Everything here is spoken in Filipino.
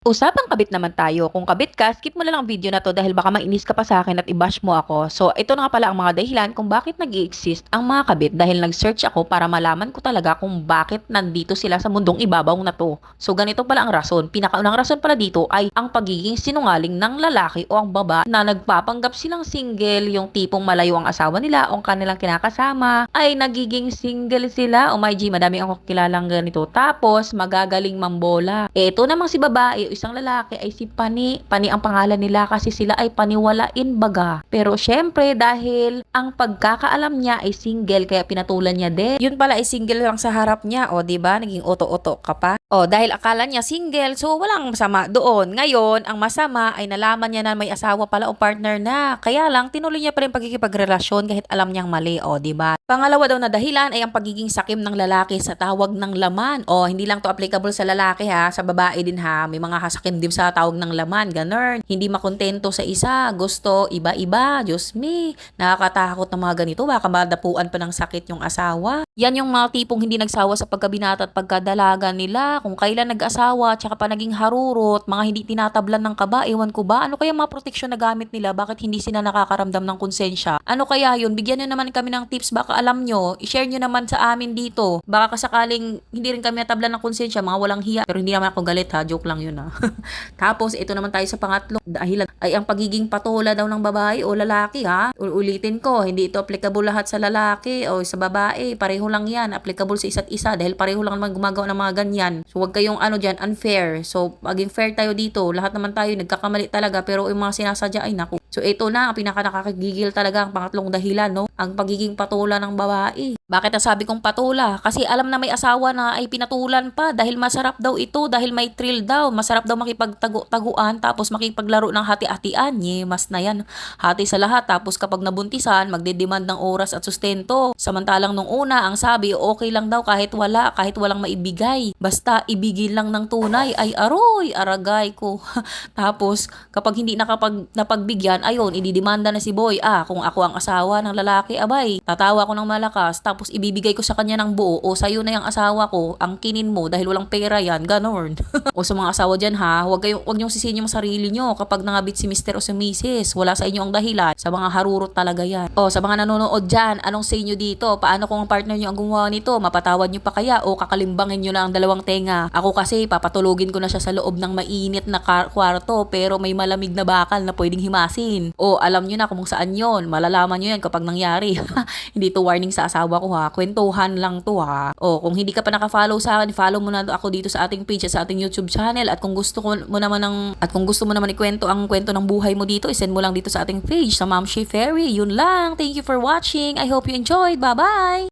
Usapang kabit naman tayo. Kung kabit ka, skip mo na lang ang video na to dahil baka mainis ka pa sa akin at i-bash mo ako. So, ito na nga pala ang mga dahilan kung bakit nag exist ang mga kabit dahil nag-search ako para malaman ko talaga kung bakit nandito sila sa mundong ibabaw na to. So, ganito pala ang rason. Pinakaunang rason pala dito ay ang pagiging sinungaling ng lalaki o ang baba na nagpapanggap silang single, yung tipong malayo ang asawa nila o ang kanilang kinakasama, ay nagiging single sila. O my G, madami ako kilalang ganito. Tapos, magagaling mambola. Ito namang si babae o isang lalaki ay si Pani. Pani ang pangalan nila kasi sila ay paniwalain baga. Pero syempre dahil ang pagkakaalam niya ay single kaya pinatulan niya din. Yun pala ay single lang sa harap niya, o ba? Naging oto-oto ka pa. O dahil akala niya single, so walang masama doon. Ngayon, ang masama ay nalaman niya na may asawa pala o partner na. Kaya lang tinuloy niya pa rin pagkikipagrelasyon kahit alam niyang mali, o 'di ba? Pangalawa daw na dahilan ay ang pagiging sakim ng lalaki sa tawag ng laman. O hindi lang to applicable sa lalaki ha, sa babae din ha. May mga kasakim din sa tawag ng laman, ganun. Hindi makontento sa isa, gusto iba-iba. Diyos me, nakakatakot ng mga ganito. Baka madapuan pa ng sakit yung asawa. Yan yung mga tipong hindi nagsawa sa pagkabinata at pagkadalaga nila. Kung kailan nag-asawa, tsaka pa naging harurot, mga hindi tinatablan ng kaba, ewan ko ba, ano kaya mga proteksyon na gamit nila? Bakit hindi sila nakakaramdam ng konsensya? Ano kaya yun? Bigyan nyo naman kami ng tips, baka alam nyo, i-share nyo naman sa amin dito. Baka kasakaling hindi rin kami natablan ng konsensya, mga walang hiya. Pero hindi naman ako galit ha, joke lang yun ha. Tapos, ito naman tayo sa pangatlo. Dahil ay ang pagiging patola daw ng babae o lalaki ha. Ulitin ko, hindi ito applicable lahat sa lalaki o sa babae. Pareho lang yan. Applicable sa isa't isa dahil pareho lang naman gumagawa ng mga ganyan. So, wag kayong ano dyan, unfair. So, maging fair tayo dito. Lahat naman tayo nagkakamali talaga pero yung mga sinasadya ay naku. So, ito na ang pinaka nakakagigil talaga ang pangatlong dahilan, no? Ang pagiging patola ng babae. Bakit nasabi kong patula? Kasi alam na may asawa na ay pinatulan pa dahil masarap daw ito, dahil may thrill daw. Masarap daw makipagtaguan tapos makipaglaro ng hati-hatian. Nye, mas na yan. Hati sa lahat tapos kapag nabuntisan, magdedemand ng oras at sustento. Samantalang nung una, ang sabi, okay lang daw kahit wala, kahit walang maibigay. Basta ibigin lang ng tunay. Ay aroy, aragay ko. tapos kapag hindi nakapag, napagbigyan, ayun, ididemanda na si boy. Ah, kung ako ang asawa ng lalaki, abay, tatawa ko ng malakas. Tapos ibibigay ko sa kanya ng buo. O sa'yo na yung asawa ko, ang kinin mo dahil walang pera yan. Ganon. o sa mga asawa dyan ha, huwag, kayo, huwag niyong sisihin yung sarili niyo kapag nangabit si Mr. o si Mrs. Wala sa inyo ang dahilan. Sa mga harurot talaga yan. O sa mga nanonood dyan, anong say nyo dito? Paano kung ang partner niyo ang gumawa nito? Mapatawad niyo pa kaya? O kakalimbangin niyo na ang dalawang tenga? Ako kasi, papatulogin ko na siya sa loob ng mainit na kwarto pero may malamig na bakal na pwedeng himasin. O alam niyo na kung saan yon. Malalaman niyo yan kapag nangyari. hindi to warning sa asawa ko ha. Kwentuhan lang to ha. O kung hindi ka pa naka-follow sa akin, follow mo na ako dito sa ating page at sa ating YouTube channel. At kung gusto ko mo naman ng at kung gusto mo naman ikwento ang kwento ng buhay mo dito, isend mo lang dito sa ating page sa Ma'am She Ferry. Yun lang. Thank you for watching. I hope you enjoyed. Bye-bye.